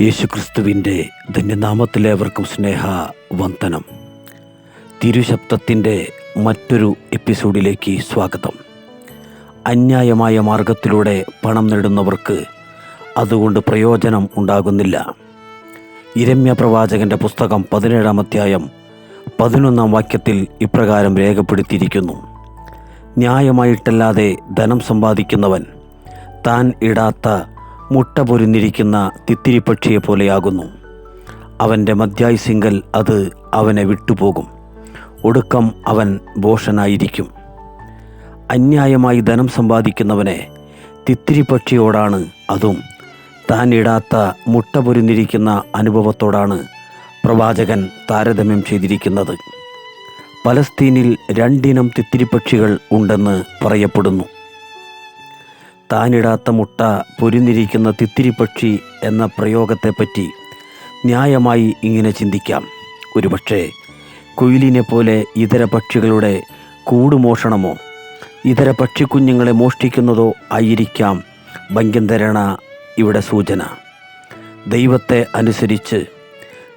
യേശുക്രിസ്തുവിന്റെ ധന്യനാമത്തിലേവർക്കും സ്നേഹ വന്ദനം. തിരുശബ്ദത്തിന്റെ മറ്റൊരു എപ്പിസോഡിലേക്ക് സ്വാഗതം. അന്യായമായ മാർഗത്തിലൂടെ പണം നേടുന്നവർക്ക് അതുകൊണ്ട് പ്രയോജനം ഉണ്ടാകുന്നില്ല. ഇരമ്യ പ്രവാചകന്റെ പുസ്തകം പതിനേഴാം അധ്യായം പതിനൊന്നാം വാക്യത്തിൽ ഇപ്രകാരം രേഖപ്പെടുത്തിയിരിക്കുന്നു. ന്യായമായിട്ടല്ലാതെ ധനം സമ്പാദിക്കുന്നവൻ താൻ ഇടാത്ത മുട്ട പൊരിഞ്ഞിരിക്കുന്ന തിത്തിരിപ്പക്ഷിയെ പോലെയാകുന്നു. അവന്റെ സിംഗൽ അത് അവനെ വിട്ടുപോകും. ഒടുക്കം അവൻ ബോഷനായിരിക്കും അന്യായമായി ധനം സമ്പാദിക്കുന്നവനെ തിത്തിരിപ്പക്ഷിയോടാണ് അതും. താൻ ഇടാത്ത മുട്ട പൊരിഞ്ഞിരിക്കുന്ന അനുഭവത്തോടാണ് പ്രവാചകൻ താരതമ്യം ചെയ്തിരിക്കുന്നത്. പലസ്തീനിൽ രണ്ടിനം തിത്തിരിപ്പക്ഷികൾ ഉണ്ടെന്ന് പറയപ്പെടുന്നു. താനിടാത്ത മുട്ട പൊരിഞ്ഞിരിക്കുന്ന തിത്തിരിപ്പക്ഷി എന്ന പ്രയോഗത്തെപ്പറ്റി ന്യായമായി ഇങ്ങനെ ചിന്തിക്കാം. ഒരുപക്ഷെ കുയിലിനെ പോലെ ഇതര പക്ഷികളുടെ കൂടുമോഷണമോ ഇതര പക്ഷിക്കുഞ്ഞുങ്ങളെ മോഷ്ടിക്കുന്നതോ ആയിരിക്കാം ഭംഗ്യന്തരണ ഇവിടെ സൂചന. ദൈവത്തെ അനുസരിച്ച്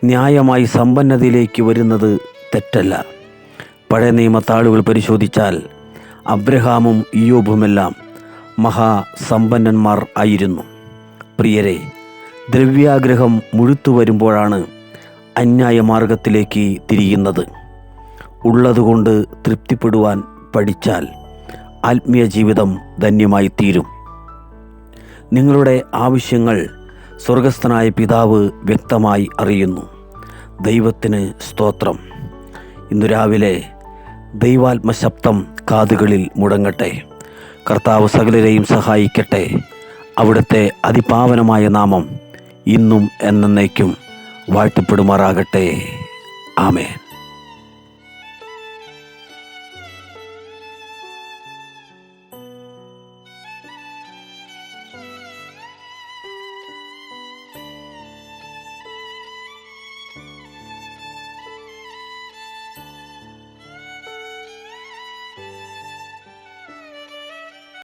ന്യായമായി സമ്പന്നതയിലേക്ക് വരുന്നത് തെറ്റല്ല. പഴയ നിയമത്താളുകൾ പരിശോധിച്ചാൽ അബ്രഹാമും ഇയോബുമെല്ലാം മഹാസമ്പന്നന്മാർ ആയിരുന്നു. പ്രിയരെ ദ്രവ്യാഗ്രഹം മുഴുത്തു വരുമ്പോഴാണ് അന്യായ മാർഗത്തിലേക്ക് തിരിയുന്നത്. ഉള്ളതുകൊണ്ട് തൃപ്തിപ്പെടുവാൻ പഠിച്ചാൽ ആത്മീയ ജീവിതം ധന്യമായി തീരും നിങ്ങളുടെ ആവശ്യങ്ങൾ സ്വർഗസ്ഥനായ പിതാവ് വ്യക്തമായി അറിയുന്നു. ദൈവത്തിന് സ്തോത്രം. ഇന്നു രാവിലെ ദൈവാത്മശബ്ദം കാതുകളിൽ മുടങ്ങട്ടെ. കർത്താവ് സകലരെയും സഹായിക്കട്ടെ. അവിടുത്തെ അതിപാവനമായ നാമം ഇന്നും എന്നേക്കും വാഴ്ത്തപ്പെടുമാറാകട്ടെ. ആമേൻ.